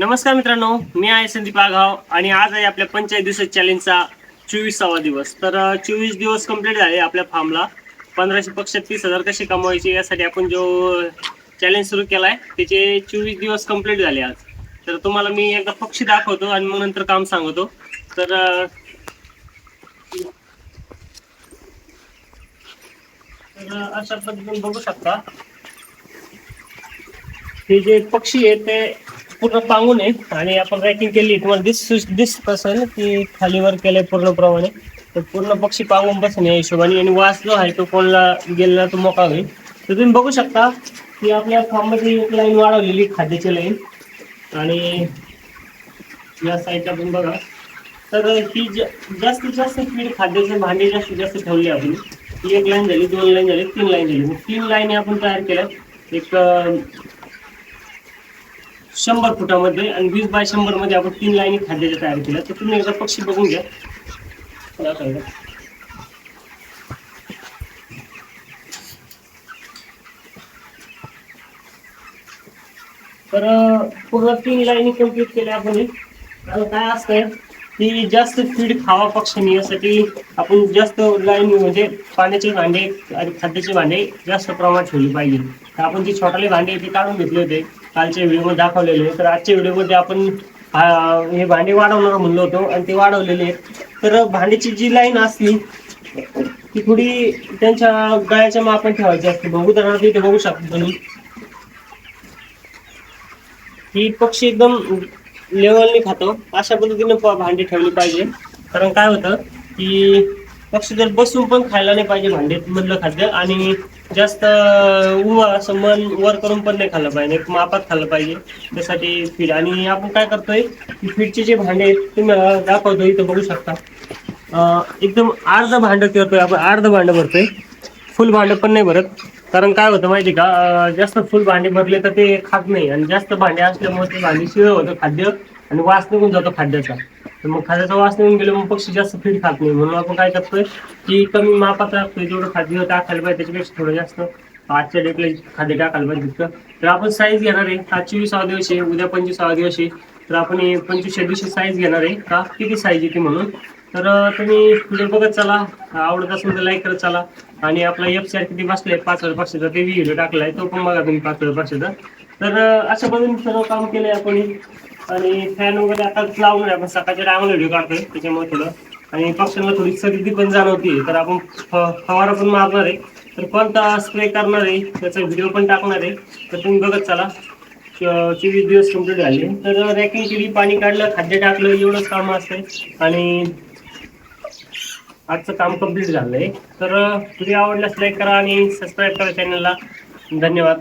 नमस्कार मित्रांनो मी आहे संदीप आघाव आणि आज आहे आपल्या पंचायत दिवस चॅलेंजचा चोवीसावा दिवस. तर चोवीस दिवस कंप्लीट झाले आपल्या फार्मला पंधराशे पक्षात तीस हजार कसे कमवायचे यासाठी आपण जो चॅलेंज सुरू केला आहे त्याचे चोवीस दिवस कंप्लीट झाले आज. तर तुम्हाला मी एकदा पक्षी दाखवतो आणि मग नंतर काम सांगतो. तर अशा पद्धतीने बघू शकता. हे जे पक्षी आहेत ते पूर्ण पांगून आहे आणि आपण रॅकिंग केली तुम्हाला दिस दिसत असेल की खालीवर केलंय पूर्णप्रमाणे. तर पूर्ण पक्षी पांगून बसून या हिशोबाने. आणि वास जो आहे तो कोणाला गेलेला तो मोका होईल. तर तुम्ही बघू शकता की आपल्या फार्ममध्ये एक लाईन वाढवलेली खाद्याची लाईन आणि या साईडला पण बघा. तर ही ज- जास्तीत जास्त स्पीड खाद्याचे भांडे जास्तीत जास्त ठेवले आपण. ही एक लाईन झाली दोन लाईन झाली तीन लाईन झाली. तीन लाईनी आपण तयार केल्या एक शंभर फुटामध्ये आणि वीस बाय शंभरमध्ये आपण तीन लाईनी खाद्याच्या तयार केल्या तर तुम्ही एकदा पक्षी बघून घ्या. तर पूर्ण तीन लाईनी कंप्लीट केल्या आपण काय असतंय की जास्त फीड खावा पक्षांनी यासाठी आपण जास्त लाईन म्हणजे पाण्याचे भांडे आणि खाद्याचे भांडे जास्त प्रमाणात ठेवले पाहिजे. तर आपण जे छोटाले भांडे ते काढून घेतले होते. कालच्या व्हिडिओमध्ये दाखवलेले तर आजच्या व्हिडिओमध्ये आपण हे भांडे वाढवणार म्हणलो होतो आणि ते वाढवलेले आहेत. तर भांडीची जी लाईन असली ती थोडी त्यांच्या गळ्याच्या मापात ठेवायची असते. बघू उदाहरणार्थ इथे बघू शकतो तुम्ही. ही पक्षी एकदम लेवलने खातो. अशा पद्धतीने प- भांडी ठेवली पाहिजे. कारण काय होतं की पक्ष जर बसून पण खायला नाही पाहिजे भांडे मधलं खाद्य आणि जास्त उवा असं मन वर करून पण नाही खाल्लं पाहिजे. एक मापात खाल्लं पाहिजे. त्यासाठी फीड आणि आपण काय करतोय की फीडचे जे भांडे आहेत तुम्ही दाखवतो इथं बघू शकता. एकदम अर्ध भांडं करतोय आपण अर्ध भांडं भरतोय. फुल भांडं पण नाही भरत. कारण काय होतं माहिती का जास्त फुल भांडे भरले तर ते खात नाही. आणि जास्त भांडे असल्यामुळे ते भांडी शिळ होतं खाद्य आणि वास निघून जातो खाद्याचा. तर मग खाद्याचा वास निघून गेलो मग पक्षी जास्त फीड खात नाही. म्हणून आपण काय करतोय की कमी मापात राखतोय जेवढं खाद्य टाकायला पाहिजे त्याच्यापेक्षा थोडं जास्त. आजच्या डेटला खाद्य टाकायला पाहिजे तितकं. तर आपण साईज घेणार आहे. हा सहा दिवस आहे उद्या पंचवीसावा दिवस आहे. तर आपण पंचवीसच्या पंचवीसशे दिवशी साईज घेणार आहे. का किती साईज येते म्हणून. तर तुम्ही व्हिडिओ बघत चला. आवडत असेल तर लाईक करत चला. आणि आपला एफ सी आर किती बसलाय पाच हजार पाचशेचा ते व्हिडिओ टाकलाय तो पण बघा तुम्ही पाच हजार पाचशेचा. तर अशा पद्धतीने सर्व काम केलंय आपण आणि फॅन वगैरे आता लावून आहे आपण सकाळच्या टायमाला व्हिडिओ काढतोय त्याच्यामुळे थोडं. आणि पक्ष्यांना थोडी सर्दी पण जाणवते तर आपण फ- फवारा पण मारणार आहे. तर कोणता स्प्रे करणार आहे त्याचा व्हिडिओ पण टाकणार आहे. तर तुम्ही बघत चला. चोवीस दिवस कंप्लीट झाले. तर रॅकिंग केली पाणी काढलं खाद्य टाकलं एवढंच काम असतंय. आणि आजचं काम कंप्लीट झालंय. तर व्हिडिओ आवडल्यास लाईक करा आणि सबस्क्राईब करा चॅनलला धन्यवाद.